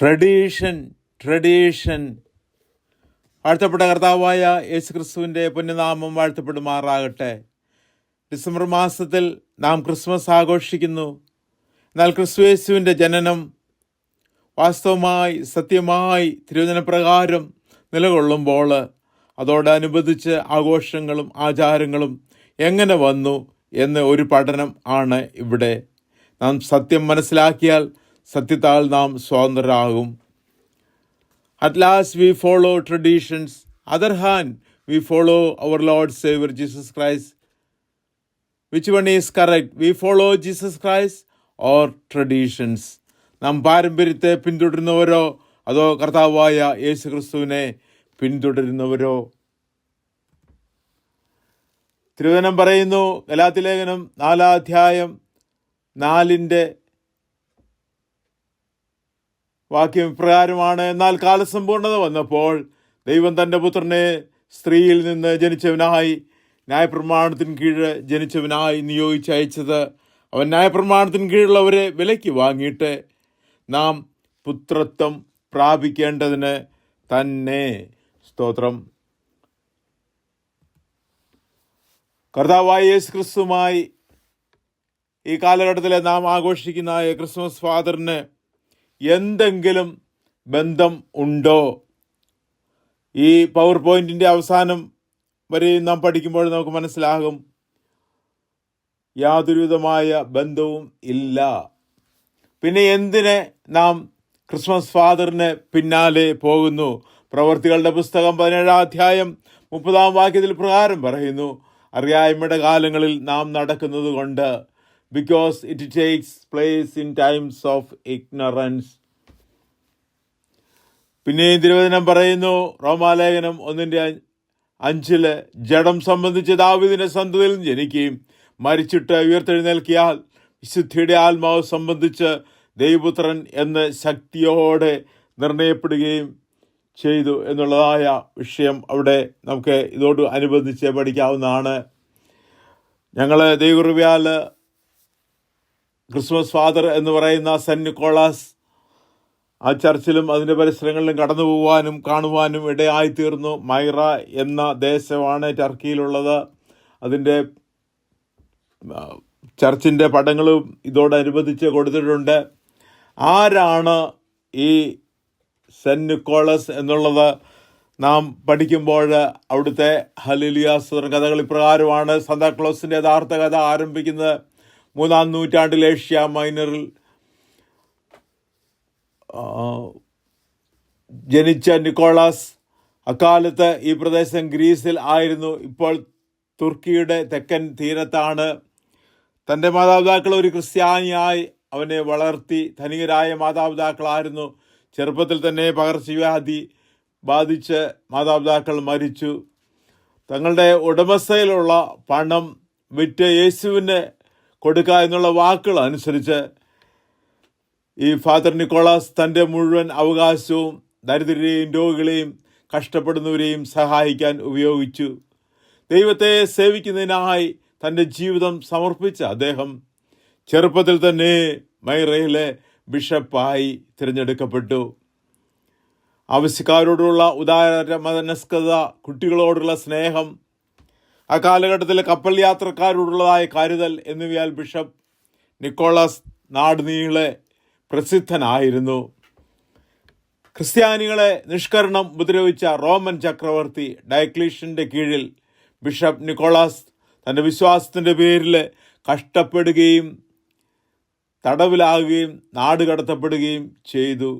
Tradition tradition. വാഴ്ത്തപ്പെട്ട കർത്താവായ യേശു ക്രിസ്തുവിന്റെ പുണ്യനാമം വാഴ്ത്തപ്പെടുമാറാകട്ടെ ഡിസംബർ മാസത്തിൽ നാം ക്രിസ്മസ് ആഘോഷിക്കുന്നു. എന്നാൽ ക്രിസ്തു യേശുവിന്റെ ജനനം വാസ്തവമായി സത്യമായി തിരുവചനപ്രകാരം നിലകൊള്ളുമ്പോൾ അതോടനുബന്ധിച്ച് ആഘോഷങ്ങളും ആചാരങ്ങളും എങ്ങനെ വന്നു എന്ന് ഒരു പഠനം ആണ് ഇവിടെ. നാം സത്യം മനസ്സിലാക്കിയാൽ സത്യത്താൽ നാം സ്വതന്ത്രരാകും. At last we follow traditions other hand we follow our lord saviour Jesus Christ which one is correct we follow Jesus Christ or traditions നാം പാരമ്പര്യത്തെ പിന്തുടരുന്നവരോ? അതോ കർത്താവായ യേശു ക്രിസ്തുവിനെ പിന്തുടരുന്നവരോ? തിരുവനം പറയുന്നു ഗലാത്തിലേഖനം നാലാധ്യായം നാലിന്റെ വാക്യം ഇപ്രകാരമാണ് എന്നാൽ കാലസമ്പൂർണത വന്നപ്പോൾ ദൈവം തന്റെ പുത്രനെ സ്ത്രീയിൽ നിന്ന് ജനിച്ചവനായി ന്യായപ്രമാണത്തിന് കീഴ് ജനിച്ചവനായി നിയോഗിച്ചയച്ചത് അവൻ ന്യായപ്രമാണത്തിന് കീഴുള്ളവരെ വിലയ്ക്ക് വാങ്ങിയിട്ട് നാം പുത്രത്വം പ്രാപിക്കേണ്ടതിന് തന്നെ. സ്തോത്രം. കർത്താവായ യേശു ക്രിസ്തുമായി ഈ കാലഘട്ടത്തിലെ നാം ആഘോഷിക്കുന്ന ക്രിസ്മസ് ഫാദറിന് എന്തെങ്കിലും ബന്ധം ഉണ്ടോ? ഈ പവർ പോയിന്റിന്റെ അവസാനം വരെ നാം പഠിക്കുമ്പോൾ നമുക്ക് മനസ്സിലാകും. യാതൊരുവിധമായ ബന്ധവും ഇല്ല. പിന്നെ എന്തിനെ നാം ക്രിസ്മസ് ഫാദറിന് പിന്നാലെ പോകുന്നു? പ്രവർത്തികളുടെ പുസ്തകം പതിനേഴാം അധ്യായം മുപ്പതാം വാക്യത്തിൽ പ്രകാരം പറയുന്നു അറിയായ്മയുടെ കാലങ്ങളിൽ നാം നടക്കുന്നത് കൊണ്ട് because it takes place in times of ignorance. പിന്നെ തിരുവചനം പറയുന്നു റോമാലേഖനം ഒന്നിന്റെ അഞ്ച് അഞ്ചിൽ ജഡം സംബന്ധിച്ച് ദാവിദിന്റെ സന്തതിയിൽ ജനിക്കുകയും മരിച്ചിട്ട് ഉയർത്തെഴുന്നേൽക്കിയാൽ വിശുദ്ധിയുടെ ആത്മാവ് സംബന്ധിച്ച് ദൈവപുത്രൻ എന്ന് ശക്തിയോടെ നിർണയപ്പെടുകയും ചെയ്തു എന്നുള്ളതായ വിഷയം അവിടെ നമുക്ക് ഇതോട് അനുബന്ധിച്ച് പഠിക്കാവുന്നതാണ് ഞങ്ങൾ ദൈവകൃപയാൽ ക്രിസ്മസ് ഫാദർ എന്ന് പറയുന്ന സെന്റ് നിക്കോളാസ് ആ ചർച്ചിലും അതിന്റെ പരിസരങ്ങളിലും കടന്നു പോകാനും കാണുവാനും ഇടയായിത്തീർന്നു. മൈറ എന്ന ദേശമാണ് ടർക്കിയിലുള്ളത്. അതിന്റെ ചർച്ചിന്റെ പടങ്ങളും ഇതോടനുബന്ധിച്ച് കൊടുത്തിട്ടുണ്ട്. ആരാണ് ഈ സെന്റ് നിക്കോളസ് എന്നുള്ളത് നാം പഠിക്കുമ്പോൾ അവിടുത്തെ ഹലിലിയാസ് കഥകൾ ഇപ്രകാരമാണ്. സന്താക്ലോസിന്റെ യഥാർത്ഥ കഥ ആരംഭിക്കുന്നത്. മൂന്നാം നൂറ്റാണ്ടിൽ ഏഷ്യ മൈനറിൽ ജനിച്ച നിക്കോളാസ് അക്കാലത്ത് ഈ പ്രദേശം ഗ്രീസിൽ ആയിരുന്നു. ഇപ്പോൾ തുർക്കിയുടെ തെക്കൻ തീരത്താണ്. തന്റെ മാതാപിതാക്കൾ ഒരു ക്രിസ്ത്യാനിയായി അവനെ വളർത്തി ധനികരായ മാതാപിതാക്കളായിരുന്നു. ചെറുപ്പത്തിൽ തന്നെ പകർച്ചവ്യാധി ബാധിച്ച് മാതാപിതാക്കൾ മരിച്ചു. തങ്ങളുടെ ഉടമസ്ഥയിലുള്ള പണം വിറ്റ് യേശുവിന് കൊടുക്കുക എന്നുള്ള വാക്കുകൾ അനുസരിച്ച് ഈ ഫാദർ നിക്കോളാസ് തന്റെ മുഴുവൻ അവകാശവും ദരിദ്രരെയും രോഗികളെയും കഷ്ടപ്പെടുന്നവരെയും സഹായിക്കാൻ ഉപയോഗിച്ചു. ദൈവത്തെ സേവിക്കുന്നതിനായി തന്റെ ജീവിതം സമർപ്പിച്ച അദ്ദേഹം ചെറുപ്പത്തിൽ തന്നെ മൈറയിലെ ബിഷപ്പായി തിരഞ്ഞെടുക്കപ്പെട്ടു. ആവശ്യക്കാരോടുള്ള ഉദാരമനസ്കത കുട്ടികളോടുള്ള സ്നേഹം ആ കാലഘട്ടത്തിലെ കപ്പൽ യാത്രക്കാരോടുള്ളതായ കരുതൽ എന്നിവയാൽ ബിഷപ്പ് നിക്കോളാസ് നാടുനീളെ പ്രസിദ്ധനായിരുന്നു. ക്രിസ്ത്യാനികളെ നിഷ്കരണം ഉപദ്രവിച്ച റോമൻ ചക്രവർത്തി ഡയക്ലീഷ്യന്റെ കീഴിൽ ബിഷപ്പ് നിക്കോളാസ് തന്റെ വിശ്വാസത്തിന്റെ പേരിൽ കഷ്ടപ്പെടുകയും തടവിലാകുകയും നാട് കടത്തപ്പെടുകയും ചെയ്തു.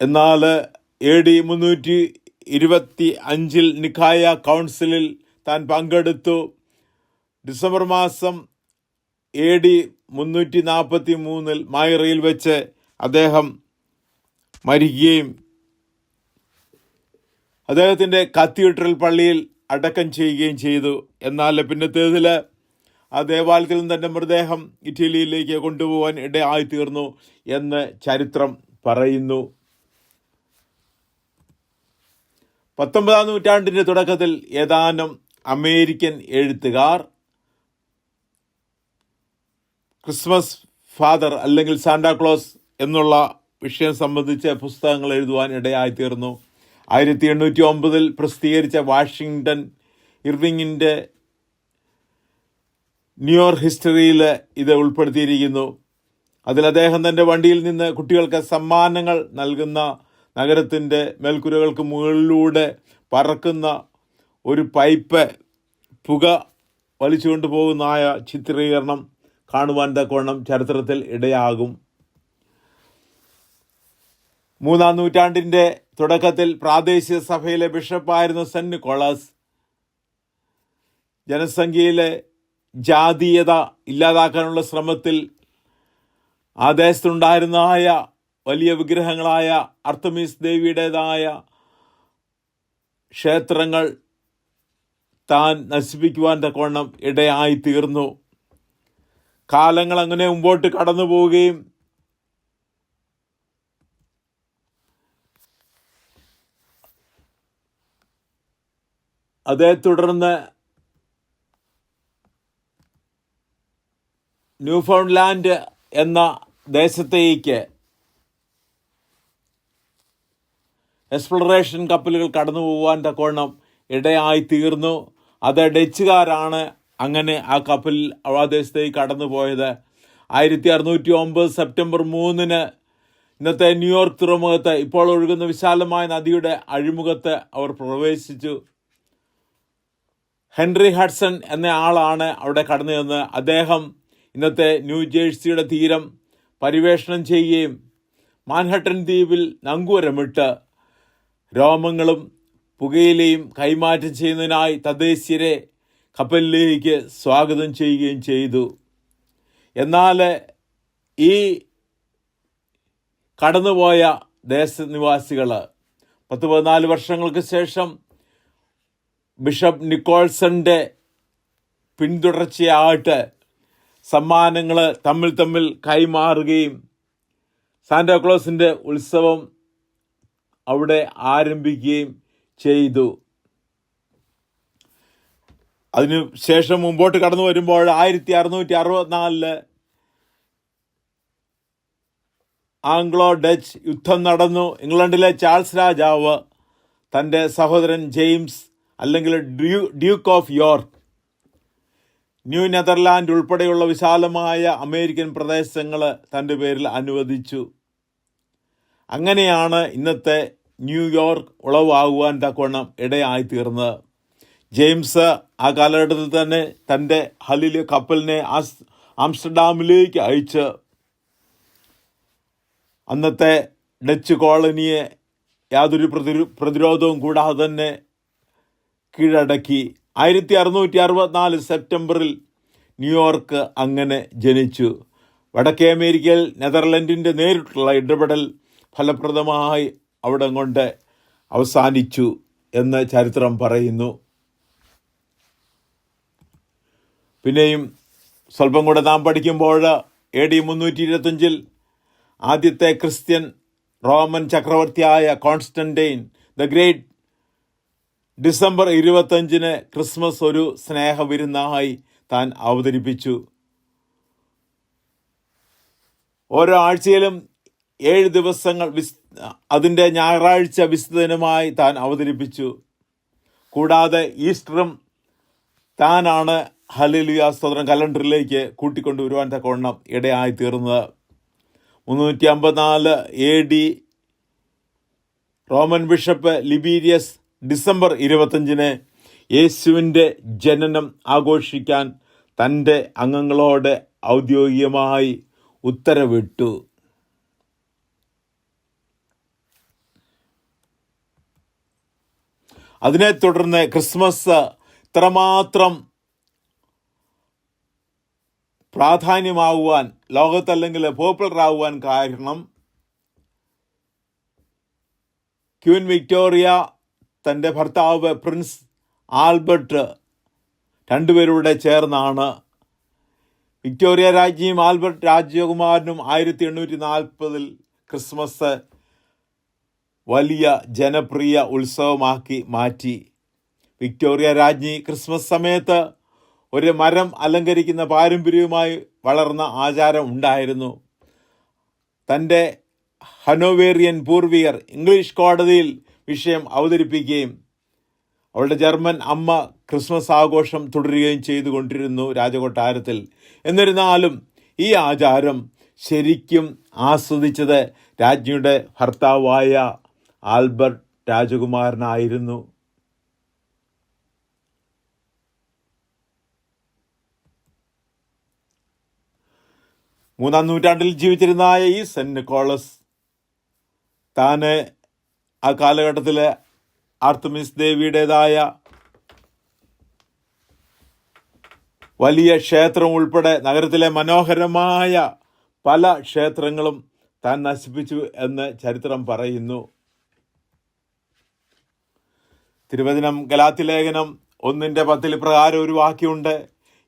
എന്നാൽ എ ഡി മുന്നൂറ്റി ഇരുപത്തി അഞ്ചിൽ നിഖായ കൗൺസിലിൽ താൻ പങ്കെടുത്തു. ഡിസംബർ മാസം എ ഡി മുന്നൂറ്റി നാൽപ്പത്തി മൂന്നിൽ മായറയിൽ വെച്ച് അദ്ദേഹം മരിക്കുകയും അദ്ദേഹത്തിന്റെ കത്തീഡ്രൽ പള്ളിയിൽ അടക്കം ചെയ്യുകയും ചെയ്തു. എന്നാൽ പിന്നത്തേതിൽ ആ ദേവാലയത്തിൽ നിന്ന് തന്റെ മൃതദേഹം ഇറ്റലിയിലേക്ക് കൊണ്ടുപോകാൻ ഇടയായിത്തീർന്നു എന്ന് ചരിത്രം പറയുന്നു. പത്തൊമ്പതാം നൂറ്റാണ്ടിന്റെ തുടക്കത്തിൽ ഏതാനും അമേരിക്കൻ എഴുത്തുകാർ ക്രിസ്മസ് ഫാദർ അല്ലെങ്കിൽ സാന്റാക്ലോസ് എന്നുള്ള വിഷയം സംബന്ധിച്ച് പുസ്തകങ്ങൾ എഴുതുവാൻ ഇടയായിത്തീർന്നു. ആയിരത്തി എണ്ണൂറ്റി ഒമ്പതിൽ പ്രസിദ്ധീകരിച്ച വാഷിങ്ടൺ ഇർവിങ്ങിന്റെ ന്യൂയോർക്ക് ഹിസ്റ്ററിയിൽ ഇത് ഉൾപ്പെടുത്തിയിരിക്കുന്നു. അതിൽ അദ്ദേഹം തന്റെ വണ്ടിയിൽ നിന്ന് കുട്ടികൾക്ക് സമ്മാനങ്ങൾ നൽകുന്ന നഗരത്തിന്റെ മേൽക്കുരകൾക്ക് മുകളിലൂടെ പറക്കുന്ന ഒരു പൈപ്പ് പുക വലിച്ചുകൊണ്ട് ആയ ചിത്രീകരണം കാണുവാൻ തക്കവണ്ണം ചരിത്രത്തിൽ ഇടയാകും. മൂന്നാം നൂറ്റാണ്ടിന്റെ തുടക്കത്തിൽ പ്രാദേശിക സഭയിലെ ബിഷപ്പായിരുന്ന സെന്റ് കൊളാസ് ജനസംഖ്യയിലെ ജാതീയത ഇല്ലാതാക്കാനുള്ള ശ്രമത്തിൽ ആ ദേശത്തുണ്ടായിരുന്നതായ വലിയ വിഗ്രഹങ്ങളായ അർത്തമീസ് ദേവിയുടേതായ ക്ഷേത്രങ്ങൾ താൻ നശിപ്പിക്കുവാൻ തക്കവണ്ണം ഇടയായി തീർന്നു കാലങ്ങൾ അങ്ങനെ മുമ്പോട്ട് കടന്നു പോവുകയും അതേ തുടർന്ന് ന്യൂഫൗണ്ട്ലാൻഡ് എന്ന ദേശത്തേക്ക് എക്സ്പ്ലോറേഷൻ കപ്പലുകൾ കടന്നു പോകാൻ തക്കവണ്ണം ഇടയായി തീർന്നു. അത് ഡച്ചുകാരാണ് അങ്ങനെ ആ കപ്പൽ ആ ദേശത്തേക്ക് കടന്നു പോയത് ആയിരത്തി അറുന്നൂറ്റി ഒമ്പത് സെപ്റ്റംബർ മൂന്നിന് ഇന്നത്തെ ന്യൂയോർക്ക് തുറമുഖത്ത് ഇപ്പോൾ ഒഴുകുന്ന വിശാലമായ നദിയുടെ അഴിമുഖത്ത് അവർ പ്രവേശിച്ചു. ഹെൻറി ഹഡ്സൺ എന്ന ആളാണ് അവിടെ കടന്നു ചെന്ന് അദ്ദേഹം ഇന്നത്തെ ന്യൂ ജേഴ്സിയുടെ തീരം പരിവേഷണം ചെയ്യുകയും മാൻഹട്ടൻ ദ്വീപിൽ നങ്കൂരമിട്ട് രോമങ്ങളും പുകയിലയും കൈമാറ്റം ചെയ്യുന്നതിനായി തദ്ദേശീയരെ കപ്പലിലേക്ക് സ്വാഗതം ചെയ്യുകയും ചെയ്തു. എന്നാൽ ഈ കടന്നുപോയ ദേശനിവാസികൾ പത്ത് പതിനാല് വർഷങ്ങൾക്ക് ശേഷം ബിഷപ്പ് നിക്കോൾസന്റെ പിന്തുടർച്ചയായിട്ട് സമ്മാനങ്ങൾ തമ്മിൽ തമ്മിൽ കൈമാറുകയും സാന്റാക്ലോസിന്റെ ഉത്സവം അവിടെ ആരംഭിക്കുകയും ചെയ്തു. അതിനു ശേഷം മുമ്പോട്ട് കടന്നു വരുമ്പോൾ ആയിരത്തി അറുന്നൂറ്റി അറുപത്തിനാലിൽ ആംഗ്ലോ ഡച്ച് യുദ്ധം നടന്നു. ഇംഗ്ലണ്ടിലെ ചാൾസ് രാജാവ് തന്റെ സഹോദരൻ ജെയിംസ് അല്ലെങ്കിൽ due Duke of York New Netherland ഉൾപ്പെടെയുള്ള വിശാലമായ അമേരിക്കൻ പ്രദേശങ്ങൾ തന്റെ പേരിൽ അനുവദിച്ചു. അങ്ങനെയാണ് ഇന്നത്തെ ന്യൂയോർക്ക് ഉളവാകുവാൻ തക്കവണ്ണം ഇടയായി തീർന്നത്. ജെയിംസ് ആ കാലഘട്ടത്തിൽ തന്നെ തന്റെ ഹലിലെ കപ്പലിനെ ആസ് ആംസ്റ്റർഡാമിലേക്ക് അയച്ച് അന്നത്തെ ഡച്ച് കോളനിയെ യാതൊരു പ്രതിരോ പ്രതിരോധവും കൂടാതെ തന്നെ കീഴടക്കി. ആയിരത്തി അറുന്നൂറ്റി അറുപത്തിനാല് സെപ്റ്റംബറിൽ ന്യൂയോർക്ക് അങ്ങനെ ജനിച്ചു. വടക്കേ അമേരിക്കയിൽ നെതർലൻഡിന്റെ നേരിട്ടുള്ള ഇടപെടൽ ഫലപ്രദമായി അവിടെ കൊണ്ട് അവസാനിച്ചു എന്ന് ചരിത്രം പറയുന്നു. പിന്നെയും സ്വല്പം കൂടെ നാം പഠിക്കുമ്പോൾ എ ഡി മുന്നൂറ്റി ഇരുപത്തഞ്ചിൽ ആദ്യത്തെ ക്രിസ്ത്യൻ റോമൻ ചക്രവർത്തിയായ കോൺസ്റ്റന്റൈൻ ദ ഗ്രേറ്റ് ഡിസംബർ ഇരുപത്തഞ്ചിന് ക്രിസ്മസ് ഒരു സ്നേഹവിരുന്നായി താൻ അവതരിപ്പിച്ചു. ഓരോ ആഴ്ചയിലും ഏഴ് ദിവസങ്ങൾ വിസ് അതിന്റെ ഞായറാഴ്ച വിസ്തുതനുമായി താൻ അവതരിപ്പിച്ചു. കൂടാതെ ഈസ്റ്ററും താനാണ് ഹലിലിയ സ്തോത്രം കലണ്ടറിലേക്ക് കൂട്ടിക്കൊണ്ടുവരുവാൻ തക്കവണ്ണം ഇടയായി തീർന്നത്. മുന്നൂറ്റി അമ്പത്തിനാല് A D Roman bishop Liberius December ഇരുപത്തഞ്ചിന് യേശുവിന്റെ ജനനം ആഘോഷിക്കാൻ തന്റെ അംഗങ്ങളോട് ഔദ്യോഗികമായി ഉത്തരവിട്ടു. അതിനെ തുടർന്ന് ക്രിസ്മസ് ഇത്രമാത്രം പ്രാധാന്യമാകുവാൻ ലോകത്തല്ലെങ്കിൽ പോപ്പുലർ ആകുവാൻ കാരണം ക്യൂൻ വിക്ടോറിയ തന്റെ ഭർത്താവ് പ്രിൻസ് ആൽബർട്ട് രണ്ടുപേരുടെ ചേർന്നാണ്. വിക്ടോറിയ രാജ്ഞിയും ആൽബർട്ട് രാജകുമാരനും ആയിരത്തി എണ്ണൂറ്റി നാൽപ്പതിൽ ക്രിസ്മസ് വലിയ ജനപ്രിയ ഉത്സവമാക്കി മാറ്റി. വിക്ടോറിയ രാജ്ഞി ക്രിസ്മസ് സമയത്ത് ഒരു മരം അലങ്കരിക്കുന്ന പാരമ്പര്യവുമായി വളർന്ന ആചാരം ഉണ്ടായിരുന്നു. തന്റെ ഹനോവേറിയൻ പൂർവികർ ഇംഗ്ലീഷ് കോടതിയിൽ വിഷയം അവതരിപ്പിക്കുകയും അവളുടെ ജർമ്മൻ അമ്മ ക്രിസ്മസ് ആഘോഷം തുടരുകയും ചെയ്തുകൊണ്ടിരുന്നു രാജകൊട്ടാരത്തിൽ. എന്നിരുന്നാലും ഈ ആചാരം ശരിക്കും ആസ്വദിച്ചത് രാജ്ഞിയുടെ ഭർത്താവായ ആൽബർട്ട് രാജകുമാരനായിരുന്നു. മൂന്നാം നൂറ്റാണ്ടിൽ ജീവിച്ചിരുന്ന ഈ സെന്റ് നിക്കോളസ് താന് ആ കാലഘട്ടത്തിൽ ആർത്തമിസ് ദേവിയുടേതായ വലിയ ക്ഷേത്രം ഉൾപ്പെടെ നഗരത്തിലെ മനോഹരമായ പല ക്ഷേത്രങ്ങളും താൻ നശിപ്പിച്ചു എന്ന് ചരിത്രം പറയുന്നു. തിരുവചനം ഗലാത്തിലേഖനം ഒന്നിന്റെ പത്തിൽ പ്രകാരം ഒരു വാക്യമുണ്ട്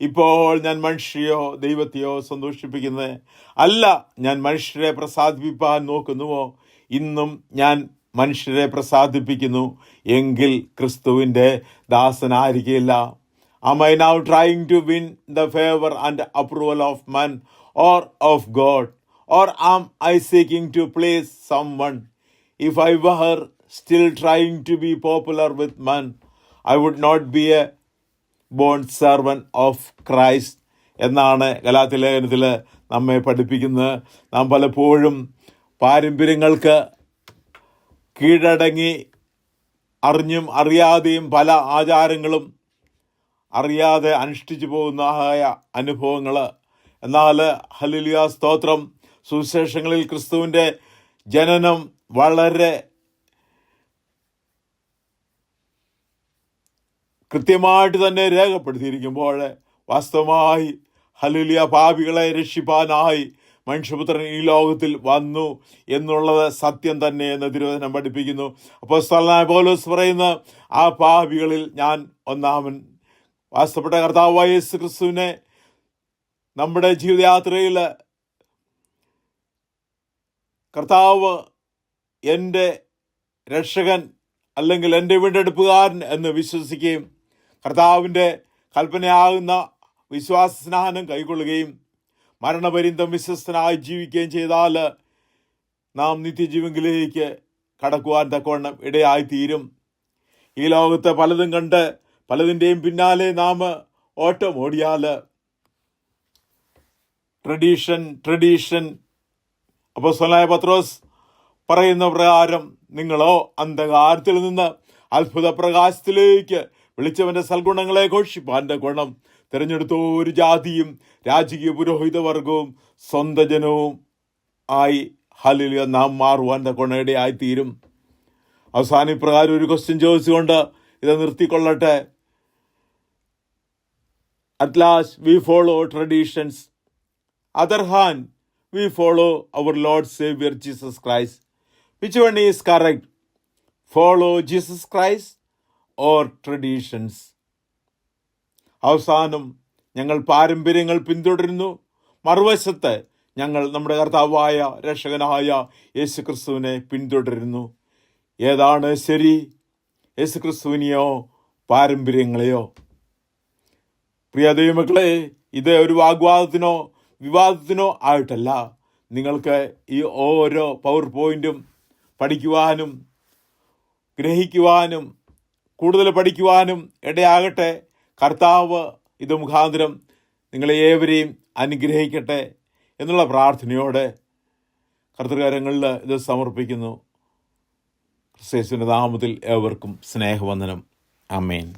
ഇപ്പോൾ ഞാൻ മനുഷ്യയോ ദൈവത്തെയോ സന്തോഷിപ്പിക്കുന്നത് അല്ല ഞാൻ മനുഷ്യരെ പ്രസാദിപ്പിക്കാൻ നോക്കുന്നുവോ ഇന്നും ഞാൻ മനുഷ്യരെ പ്രസാദിപ്പിക്കുന്നു എങ്കിൽ ക്രിസ്തുവിന്റെ ദാസനായിരിക്കില്ല Am I now trying to win the favor and approval of man or of God? Or am I seeking to please someone? If I were still trying to be popular with man, I would not be a bond servant of Christ എന്നാണ് ഗലാത്തി ലേഖനത്തിൽ നമ്മെ പഠിപ്പിക്കുന്നത്. നാം പലപ്പോഴും പാരമ്പര്യങ്ങൾക്ക് കീഴടങ്ങി അറിഞ്ഞും അറിയാതെയും പല ആചാരങ്ങളും അറിയാതെ അനുഷ്ഠിച്ചു പോകുന്നതായ അനുഭവങ്ങൾ. എന്നാൽ ഹലിലിയ സ്തോത്രം സുവിശേഷങ്ങളിൽ ക്രിസ്തുവിന്റെ ജനനം വളരെ കൃത്യമായിട്ട് തന്നെ രേഖപ്പെടുത്തിയിരിക്കുമ്പോൾ വാസ്തവമായി ഹലുലിയ പാപികളെ രക്ഷിപ്പാനായി മനുഷ്യപുത്രൻ ഈ ലോകത്തിൽ വന്നു എന്നുള്ളത് സത്യം തന്നെ എന്ന് തിരുവചനം പഠിപ്പിക്കുന്നു. അപ്പോൾ സ്ഥലനായ പോലോസ് പറയുന്ന ആ പാപികളിൽ ഞാൻ ഒന്നാമൻ. വാസ്തപ്പെട്ട കർത്താവായ യേശു ക്രിസ്തുവിനെ നമ്മുടെ ജീവിതയാത്രയിൽ കർത്താവ് എന്റെ രക്ഷകൻ അല്ലെങ്കിൽ എന്റെ വീണ്ടെടുപ്പുകാരൻ എന്ന് വിശ്വസിക്കുകയും കർത്താവിന്റെ കൽപ്പനയാകുന്ന വിശ്വാസ സ്നാനം കൈക്കൊള്ളുകയും മരണപര്യന്തം വിശ്വസ്തനായി ജീവിക്കുകയും ചെയ്താൽ നാം നിത്യജീവങ്കിലേക്ക് കടക്കുവാൻ തക്കവണ്ണം ഇടയായിത്തീരും. ഈ ലോകത്ത് പലതും കണ്ട് പലതിന്റെയും പിന്നാലെ നാം ഓട്ടം ഓടിയാൽ ട്രഡീഷൻ ട്രഡീഷൻ. അപ്പോൾ സ്വലായ പത്രോസ് പറയുന്ന പ്രകാരം നിങ്ങളോ അന്ധകാരത്തിൽ നിന്ന് അത്ഭുത പ്രകാശത്തിലേക്ക് വിളിച്ചവന്റെ സൽഗുണങ്ങളെ ഘോഷിപ്പാന്റെ ഗുണം. തിരഞ്ഞെടുത്ത ഒരു ജാതിയും രാജകീയ പുരോഹിത വർഗവും സ്വന്ത ജനവും ആയി ഹലിൽ നാം മാറുവാൻ ഗുണയുടെയായിത്തീരും തീരും അവസാന ഇപ്രകാരം ഒരു ക്വസ്റ്റ്യൻ ചോദിച്ചുകൊണ്ട് ഇത് നിർത്തിക്കൊള്ളട്ടെ. At last we follow traditions other hand we follow our lord saviour Jesus Christ which one is correct follow Jesus Christ or traditions. അവസാനം ഞങ്ങൾ പാരമ്പര്യങ്ങൾ പിന്തുടരുന്നു. മറുവശത്ത് ഞങ്ങൾ നമ്മുടെ കർത്താവായ രക്ഷകനായ യേശു ക്രിസ്തുവിനെ പിന്തുടരുന്നു. ഏതാണ് ശരി? യേശു ക്രിസ്തുവിനെയോ പാരമ്പര്യങ്ങളെയോ? പ്രിയ ദൈവമക്കളെ ഇത് ഒരു വാഗ്വാദത്തിനോ വിവാദത്തിനോ ആയിട്ടല്ല. നിങ്ങൾക്ക് ഈ ഓരോ പവർ പോയിന്റും പഠിക്കുവാനും ഗ്രഹിക്കുവാനും കൂടുതൽ പഠിക്കുവാനും ഇടയാകട്ടെ. കർത്താവ് ഇത് മുഖാന്തരം നിങ്ങളെ ഏവരെയും അനുഗ്രഹിക്കട്ടെ എന്നുള്ള പ്രാർത്ഥനയോടെ കർത്തൃകാരങ്ങളിൽ ഇത് സമർപ്പിക്കുന്നു. ക്രിസ്തേശുവിന്റെ നാമത്തിൽ ഏവർക്കും സ്നേഹവന്ദനം. അമേൻ